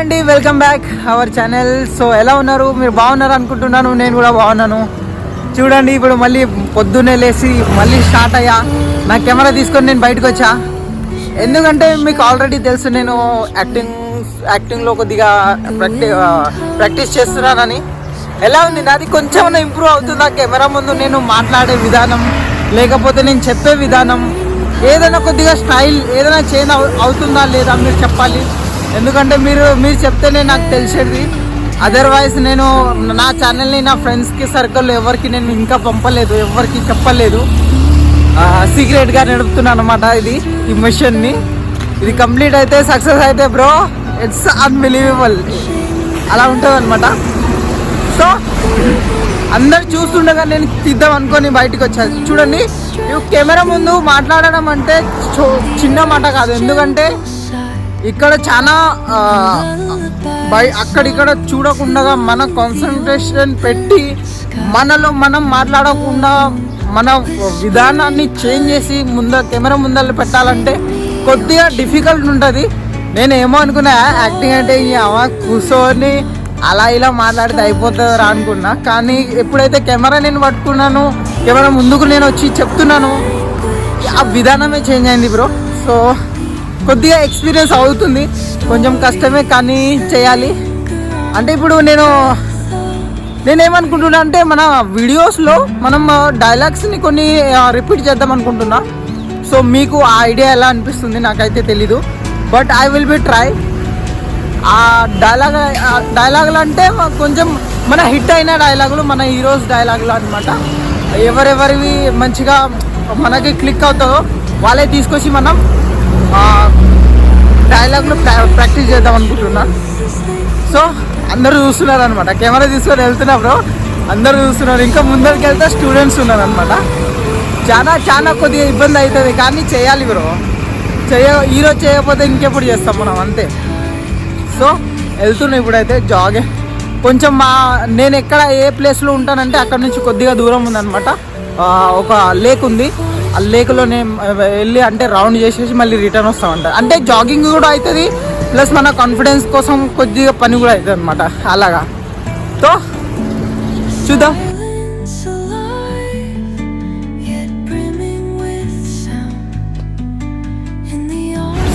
అండి welcome back our channel so ఎలా ఉన్నారు? మీరు బాగున్నారు అనుకుంటున్నాను. నేను కూడా బాగున్నాను. చూడండి ఇప్పుడు మళ్ళీ పొద్దున్నే లేచి మళ్ళీ స్టార్ట్ అయ్యా. నా కెమెరా తీసుకొని నేను బయటకు వచ్చా. ఎందుకంటే మీకు ఆల్రెడీ తెలుసు నేను యాక్టింగ్ యాక్టింగ్లో కొద్దిగా ప్రాక్టీ ప్రాక్టీస్ చేస్తున్నానని. ఎలా ఉంది? నాది కొంచెం ఇంప్రూవ్ అవుతుందా? కెమెరా ముందు నేను మాట్లాడే విధానం లేకపోతే నేను చెప్పే విధానం ఏదైనా కొద్దిగా స్టైల్ ఏదైనా చేంజ్ అవుతుందా లేదా మీరు చెప్పాలి. ఎందుకంటే మీరు మీరు చెప్తేనే నాకు తెలిసేది. అదర్వైజ్ నేను నా ఛానల్ని నా ఫ్రెండ్స్కి సర్కిల్లో ఎవరికి నేను ఇంకా పంపలేదు ఎవరికి చెప్పలేదు. సీక్రెట్గా నడుపుతున్నాను అనమాట ఇది ఈ మిషన్ని ఇది కంప్లీట్ అయితే సక్సెస్ అయితే బ్రో ఇట్స్ అన్బిలీవబుల్ అలా ఉంటుంది అనమాట సో అందరు చూస్తుండగా నేను తీద్దాం అనుకొని బయటకు వచ్చాను చూడండి కెమెరా ముందు మాట్లాడడం అంటే చిన్న మాట కాదు. ఎందుకంటే ఇక్కడ చాలా బై అక్కడిక్కడ చూడకుండా మన కాన్సన్ట్రేషన్ పెట్టి మనలో మనం మాట్లాడకుండా మన విధానాన్ని చేంజ్ చేసి ముంద కెమెరా ముందర పెట్టాలంటే కొద్దిగా డిఫికల్ట్ ఉంటుంది. నేను ఏమో అనుకున్నా యాక్టింగ్ అంటే ఈ అవ కూర్చొని అలా ఇలా మాట్లాడితే అయిపోతుందిరా అనుకున్నా. కానీ ఎప్పుడైతే కెమెరా నేను పట్టుకున్నాను కెమెరా ముందుకు నేను వచ్చి చెప్తున్నాను ఆ విధానమే చేంజ్ అయింది బ్రో. సో కొద్దిగా ఎక్స్పీరియన్స్ అవుతుంది. కొంచెం కష్టమే కానీ చేయాలి. అంటే ఇప్పుడు నేను నేనేమనుకుంటున్నా అంటే మన వీడియోస్లో మనం డైలాగ్స్ని కొన్ని రిపీట్ చేద్దాం అనుకుంటున్నా. సో మీకు ఆ ఐడియా ఎలా అనిపిస్తుంది నాకైతే తెలీదు. But I will be try ఆ డైలాగ్ డైలాగులు అంటే కొంచెం మన హిట్ అయిన డైలాగులు మన హీరోస్ డైలాగులు అనమాట ఎవరెవరివి మంచిగా మనకి క్లిక్ అవుతుందో వాళ్ళే తీసుకొచ్చి మనం డైలాగ్లు ప్రా- ప్రాక్టీస్ చేద్దాం అనుకుంటున్నా. సో అందరూ చూస్తున్నారు అనమాట కెమెరా తీసుకొని వెళ్తున్నప్పుడు బ్రో అందరూ చూస్తున్నారు. ఇంకా ముందరికి వెళ్తే స్టూడెంట్స్ ఉన్నారు అనమాట చాలా చాలా కొద్దిగా ఇబ్బంది అవుతుంది కానీ చేయాలి బ్రో చేయ ఈరోజు చేయకపోతే ఇంకెప్పుడు చేస్తాం మనం అంతే. సో వెళ్తున్నాం ఇప్పుడైతే జాగే కొంచెం మా నేను ఎక్కడ ఏ ప్లేస్లో ఉంటానంటే అక్కడ నుంచి కొద్దిగా దూరం ఉందన్నమాట. ఒక లేక్ ఉంది. ఆ వెళ్ళి అంటే రౌండ్ చేసేసి మళ్ళీ రిటర్న్ వస్తామంట. అంటే జాగింగ్ కూడా అవుతుంది ప్లస్ మన కాన్ఫిడెన్స్ కోసం కొద్దిగా పని కూడా అవుతుంది అనమాట అలాగా. సో చూద్దాం.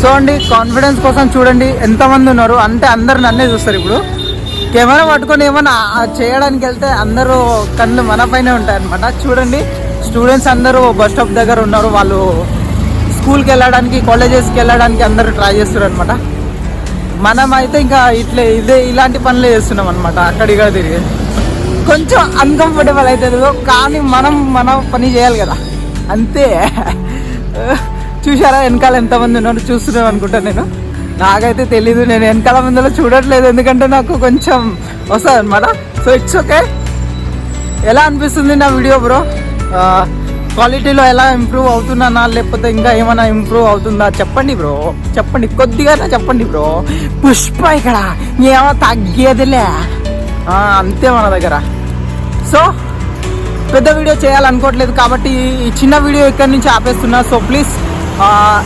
సో అండి కాన్ఫిడెన్స్ కోసం చూడండి ఎంతమంది ఉన్నారు. అంటే అందరు నన్నే చూస్తారు ఇప్పుడు. కెమెరా పట్టుకొని ఏమైనా చేయడానికి వెళ్తే అందరూ కళ్ళు మన పైన ఉంటాయి అనమాట చూడండి. స్టూడెంట్స్ అందరూ బస్ స్టాప్ దగ్గర ఉన్నారు. వాళ్ళు స్కూల్కి వెళ్ళడానికి కాలేజెస్కి వెళ్ళడానికి అందరూ ట్రై చేస్తారు అనమాట మనం అయితే ఇంకా ఇట్లే ఇదే ఇలాంటి పనులే చేస్తున్నాం అనమాట అక్కడ తిరిగి. కొంచెం అన్కంఫర్టబుల్ అవుతుంది కానీ మనం మన పని చేయాలి కదా. అంతే. చూసారా వెనకాల ఎంతమంది ఉన్నారు? చూస్తున్నాం అనుకుంటా నేను. నాకైతే తెలీదు నేను వెనకాల ముందులో చూడట్లేదు. ఎందుకంటే నాకు కొంచెం వస్తుంది అనమాట సో ఇట్స్ ఓకే ఎలా అనిపిస్తుంది నా వీడియో బ్రో క్వాలిటీలో ఎలా ఇంప్రూవ్ అవుతున్నానా లేకపోతే ఇంకా ఏమైనా ఇంప్రూవ్ అవుతుందా? చెప్పండి బ్రో. చెప్పండి. కొద్దిగా చెప్పండి బ్రో. పుష్ప ఇక్కడ. ఏమో తగ్గేదిలే. అంతే మన దగ్గర. సో పెద్ద వీడియో చేయాలనుకోవట్లేదు కాబట్టి ఈ చిన్న వీడియో ఇక్కడ నుంచి ఆపేస్తున్నా. సో ప్లీజ్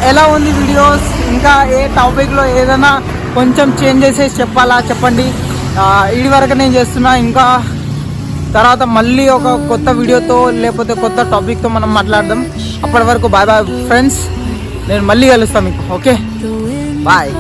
ఎలా ఉంది వీడియోస్? ఇంకా ఏ టాపిక్లో ఏదైనా కొంచెం చేంజ్ చేసేసి చెప్పాలా? చెప్పండి. ఇది వరకు నేను చేస్తున్నా ఇంకా తర్వాత మళ్ళీ ఒక కొత్త వీడియోతో లేకపోతే కొత్త టాపిక్తో మనం మాట్లాడదాం. అప్పటి వరకు బాయ్ బాయ్ ఫ్రెండ్స్ నేను మళ్ళీ కలుస్తాను మీకు ఓకే? బాయ్